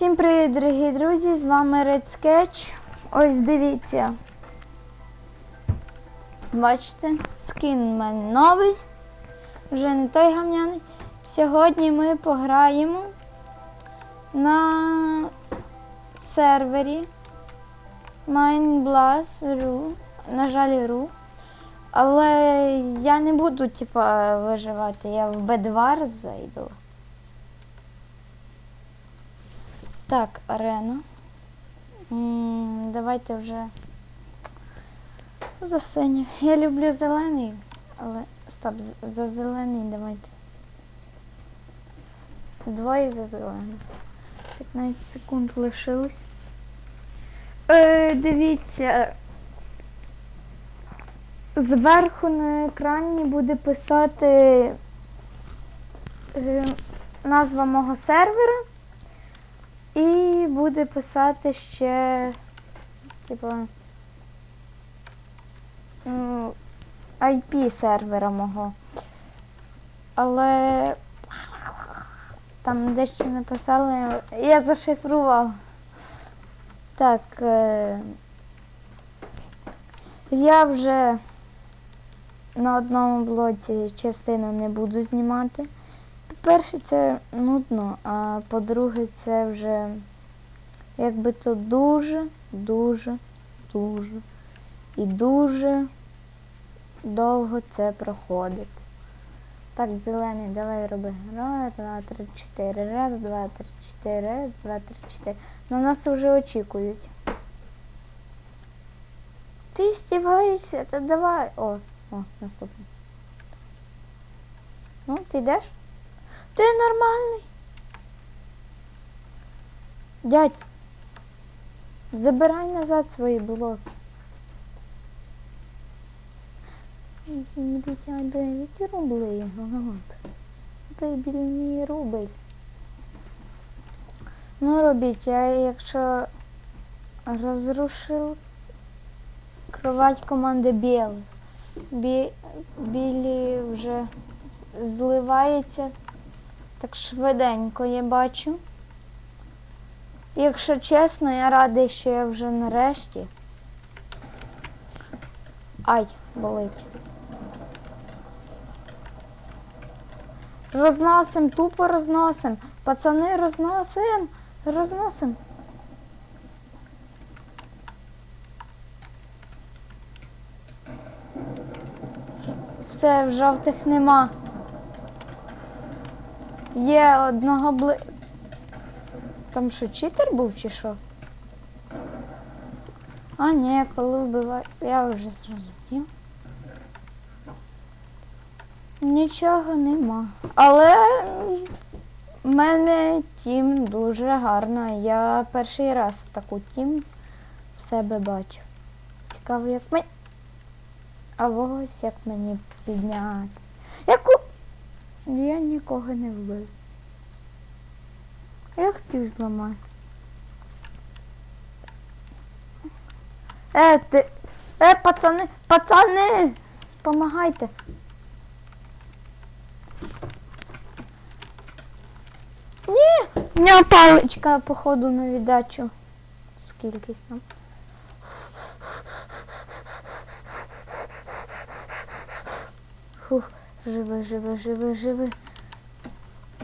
Всім привіт, дорогі друзі! З вами Red Sketch. Ось дивіться. Бачите, скін у мене новий, вже не той гамняний. Сьогодні ми пограємо на сервері MineBlast.ru, на жаль, .ru. Але я не буду, типа, виживати, я в Bedwars зайду. Так, арена. Давайте вже за синю. Я люблю зелений, але стоп, за зелений давайте. Двоє за зелений. 15 секунд лишилось. Е, дивіться. Зверху на екрані буде писати е, назва мого сервера. Буде писати ще, типа, ну, IP сервера мого. Але там дещо написали, я зашифрував. Так, е, я вже на одному блоці частину не буду знімати. По-перше, це нудно, а по-друге, це вже якби то дуже, дуже, дуже і дуже довго це проходить. Так, зелений, давай роби. Раз, два, три, чотири. Раз, два, три, чотири. Раз, два, три, чотири. На нас вже очікують. Ти стіваєшся, та давай. О, о, наступний. Ну, ти йдеш? Ти нормальний. Дядь, забирай назад свої блоки. 89 рублей. От. Дебільний рубль. Ну, робіть, а якщо розрушив кровать команди білих. Бі... Білі вже зливається так швиденько я бачу. Якщо чесно, я радий, що я вже нарешті. Ай, болить. Розносим, тупо розносим. Пацани, розносим, розносим. Все, в жовтих нема. Є одного бли. Там що, читер був чи що? А, ні, коли вбиваю. Я вже зрозумів. Нічого нема. Але в мене тім дуже гарна. Я перший раз таку тім в себе бачу. Цікаво, як мені. А ось як мені піднятися. Яку. Я нікого не вбив. Я хотів зламати. Е, ти. Е, пацани, пацани! Помагайте. Ні! У мене паличка, походу, на віддачу. Скількись там. Фух, живи, живи, живи, живи.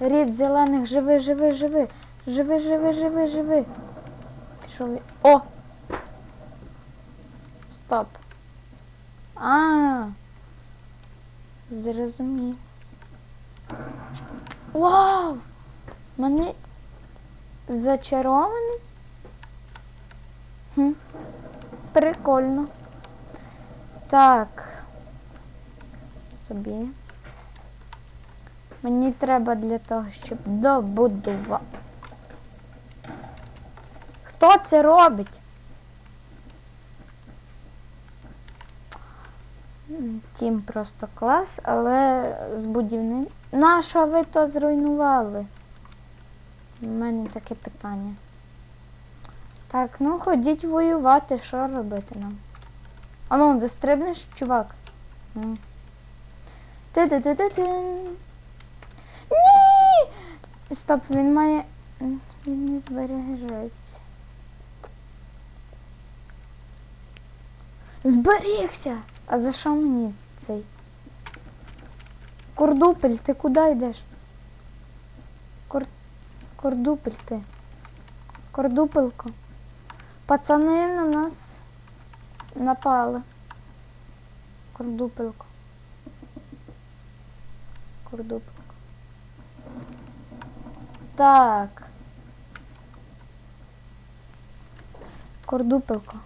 Рід зелених, живи, живи, живи. Живи, живи, живи, живи. Пішов. він. О! Стоп. А. Зрозумів. Вау! Мене зачарований. Хм. Прикольно. Так. Собі. Мені треба для того, щоб добудувати. Хто це робить? Тім просто клас, але з будівни. Нащо ви то зруйнували? У мене таке питання. Так, ну ходіть воювати, що робити нам? А ну, застрибнеш, чувак? М. Ти-ти-ти-ти-тин. Ні! Стоп, він має Він не збережеться. Зберігся! А за що мені цей? Кордупель, ти куди йдеш? Кор... Кордупель ти. Кордупелко. Пацани на нас напали. Кордупелко. Кордупелко. Так. Кордупелко.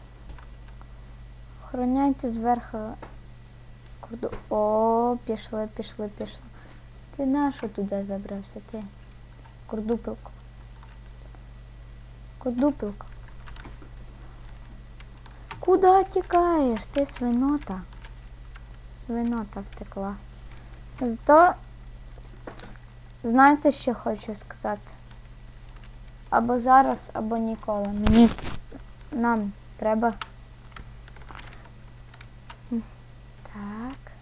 Охороняйте зверху. О, пішли, пішли, пішли. Ти нащо туди забрався, ти? Кордупелко. Кордупелко. Куда тікаєш? Ти свинота. Свинота втекла. Зато знаєте, що хочу сказати? Або зараз, або ніколи. Мені нам треба. М, Так.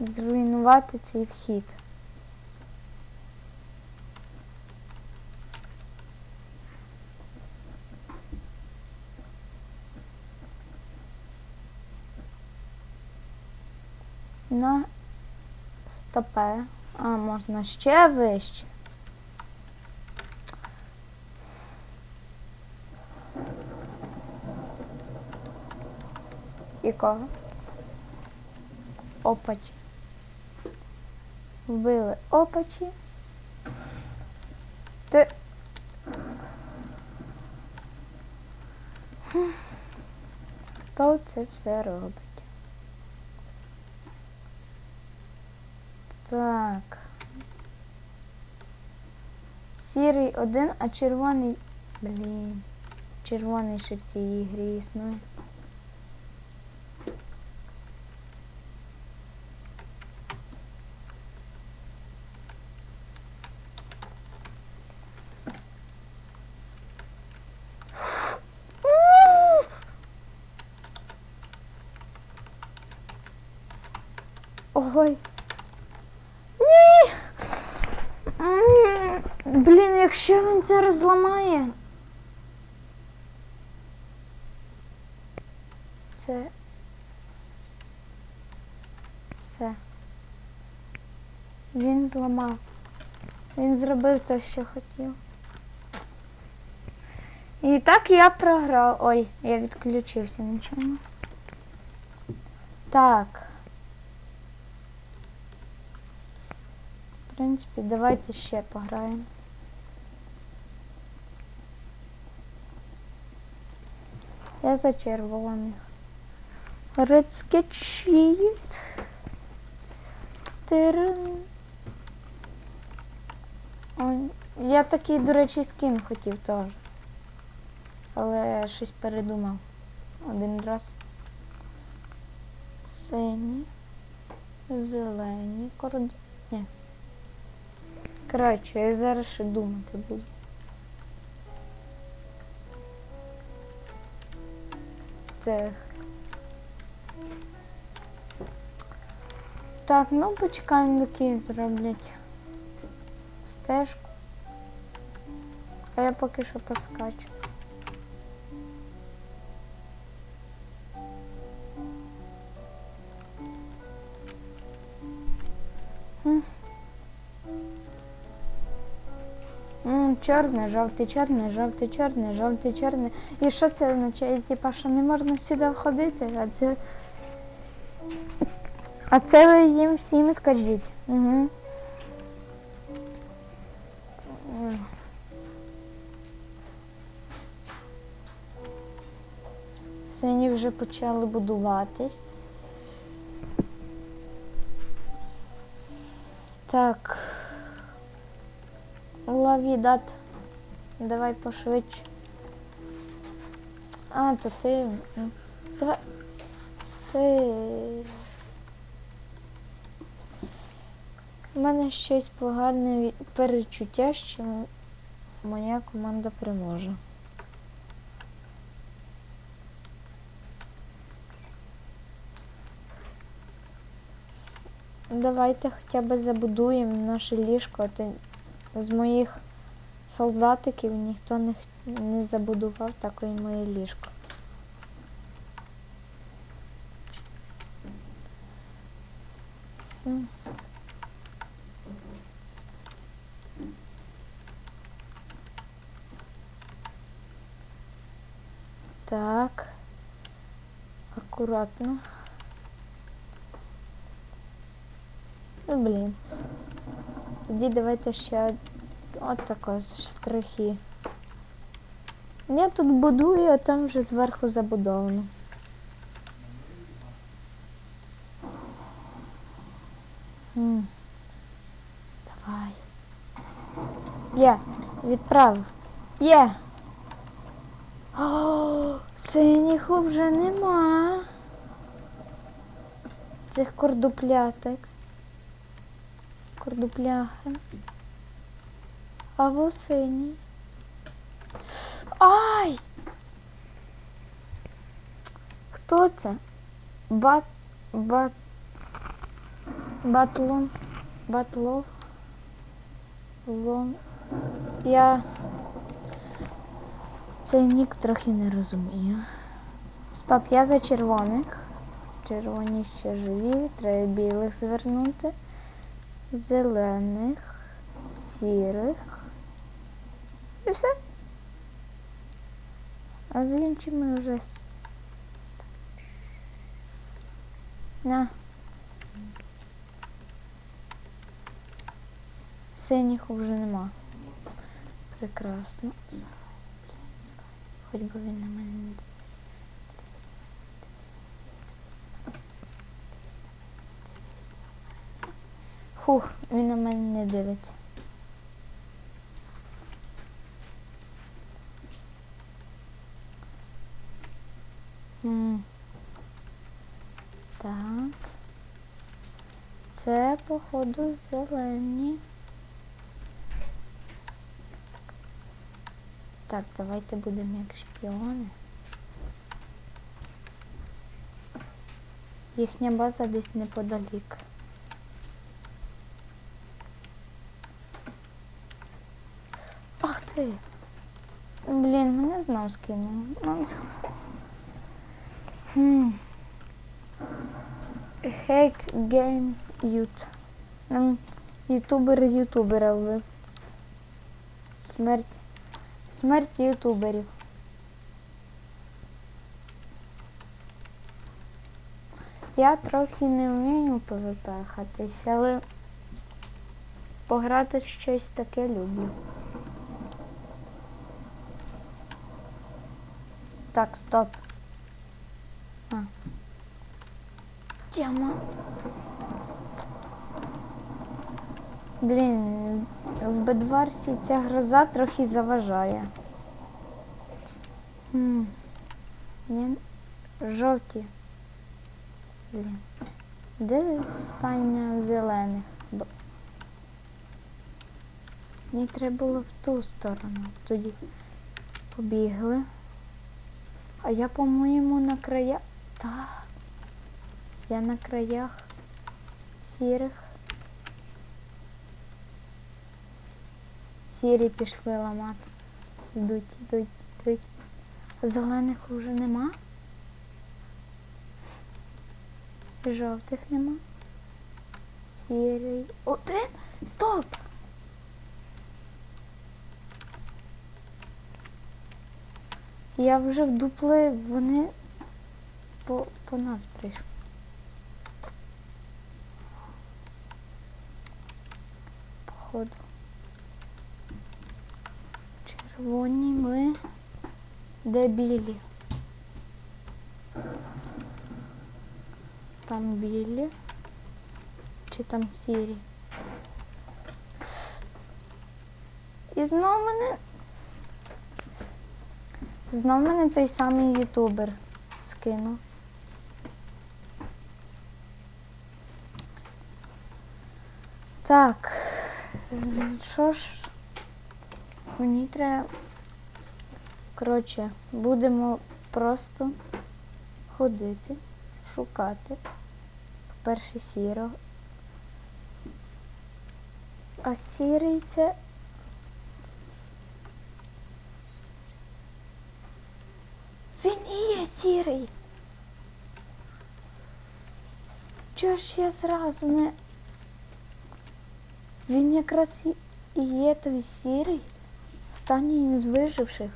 Зруйнувати цей вхід. На стопе. А, можна ще вище. І кого? Опачі. Вбили опачі. Ти. Хто це все робить? Так. Сірий один, а червоний. Блін. Червоний ще в цій ігрі існує. Ой. Ні. Блін, якщо він зараз зламає. Це. Все. Він зламав. Він зробив те, що хотів. І так я програв. Ой, я відключився нічого. Так. Принципі, давайте ще пограємо. Я за червоних. Рецкечіт. Тирин. Я такий, до речі, скін хотів теж. Але щось передумав. Один раз. Сині. Зелені. Корд... Коротше, я зараз ще думати буду. Так. Так, ну почекаємо, доки зроблять стежку. А я поки що поскачу. М. Чорне, жовте, чорне, жовте, чорне, жовте, чорне. І що це означає? Типа, що не можна сюди входити, а це. А це ви їм всім скажіть. Угу. Сині вже почали будуватись. Так. Лавідат. Давай пошвидше. А, то ти. Давай. Ти. У мене щось погане перечуття, що моя команда переможе. Давайте хоча б забудуємо наше ліжко, з моїх солдатиків ніхто не, не забудував таке моє ліжко. Так. Акуратно. Ну, блін. Тоді давайте ще от тако штрихи. Я тут будую, а там вже зверху забудовано. М. Давай. Є, відправив. Є. О, синіх вже нема. Цих кордупляток. Кордупляхи. А во синій. Ай! Хто це? Бат... Бат... Батлон... Батлов... Лон... Я... Цей нік трохи не розумію. Стоп, я за червоних. Червоні ще живі, треба білих звернути. Зелених, сірих. І все. А з іншими вже. На. Синіх вже нема. Прекрасно. Хоч би він на мене не Хух, він на мене не дивиться. М. Так. Це, походу, зелені. Так, давайте будемо як шпіони. Їхня база десь неподалік. Ах ти. Блін, мене знов скинув. Ну, Хм. Hack Games Youth. Ем, Ютубер ютубера вбив. Смерть. Смерть ютуберів. Я трохи не вмію ПВП хатись, але пограти щось таке люблю. Так, стоп. А. Діамант. Блін, в Бедварсі ця гроза трохи заважає. Хм. Ні, жовті. Блін. Де стання зелених? Б- Мені треба було в ту сторону. Тоді побігли. А я, по-моєму, на краях. Так. Я на краях сірих. Сірі пішли ламати. Йдуть, йдуть, йдуть. Зелених вже нема. Жовтих нема. Сірий. Один. Стоп! Я вже вдупли, вони по, по нас прийшли. Походу. Червоні ми. Де білі? Там білі. Чи там сірі? І знову мене. Знов мене той самий ютубер скинув. Так. Що ж? Мені треба. Коротше, будемо просто ходити, шукати. По-перше, сірого. А сірий це сірий. Чого ж я зразу не. Він якраз і- і є той сірий, останній з виживших.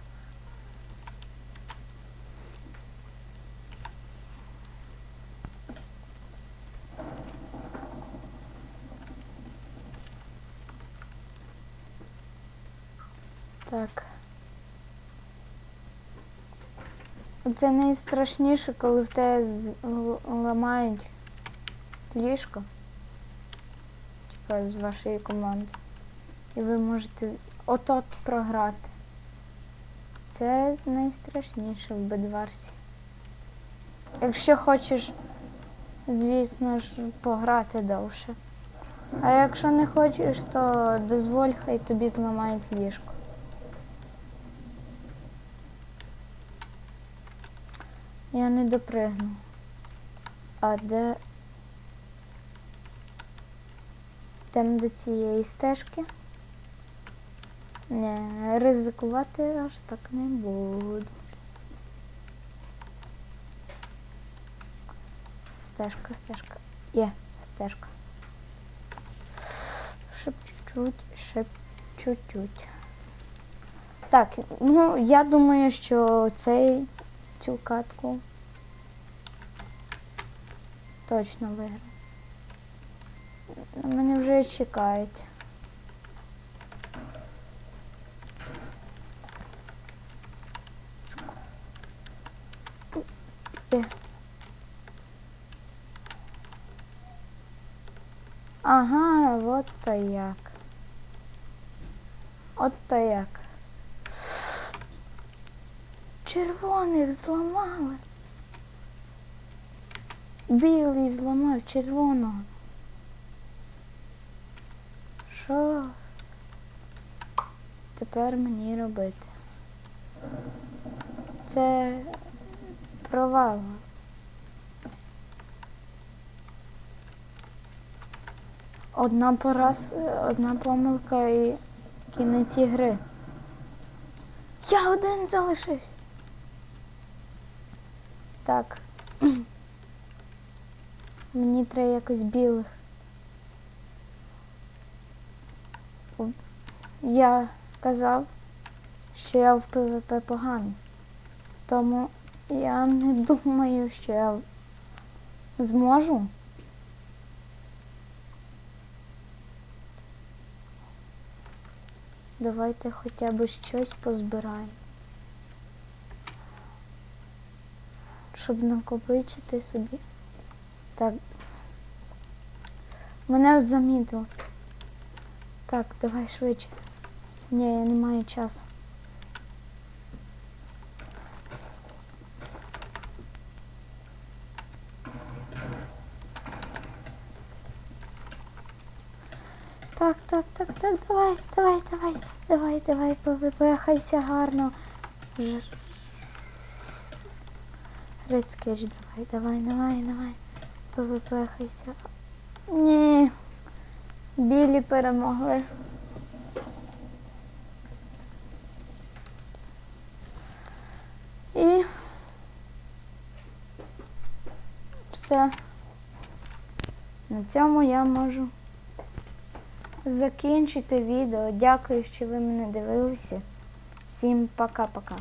Так. Це найстрашніше, коли в тебе ламають ліжко. Типа з вашої команди. І ви можете от-от програти. Це найстрашніше в бедварсі. Якщо хочеш, звісно ж, пограти довше. А якщо не хочеш, то дозволь, хай тобі зламають ліжко. Я не допригну. А де. Там до цієї стежки? Ні, ризикувати аж так не буду. Стежка, стежка. Є, стежка. Шип чуть-чуть, шип чуть-чуть. Так, ну я думаю, що цей цю катку точно виграю. Мене вже чекають. Ага, от то як. От то як. Червоних зламали. Білий зламав червоного. Що тепер мені робити? Це провал. Одна пораз, одна помилка і кінець ігри. Я один залишився. Так. Мені треба якось білих. Я казав, що я в ПВП поганий. Тому я не думаю, що я зможу. Давайте хоча б щось позбираємо. Щоб накопичити собі. Так. Мене замітило. Так, давай швидше. Ні, я не маю часу. Так, так, так, так, давай, давай, давай, давай, давай, повипехайся гарно. Ж- Грицький давай, давай, давай, давай. Повипехайся. Ні. Білі перемогли. І все. На цьому я можу закінчити відео. Дякую, що ви мене дивилися. Всім пока-пока.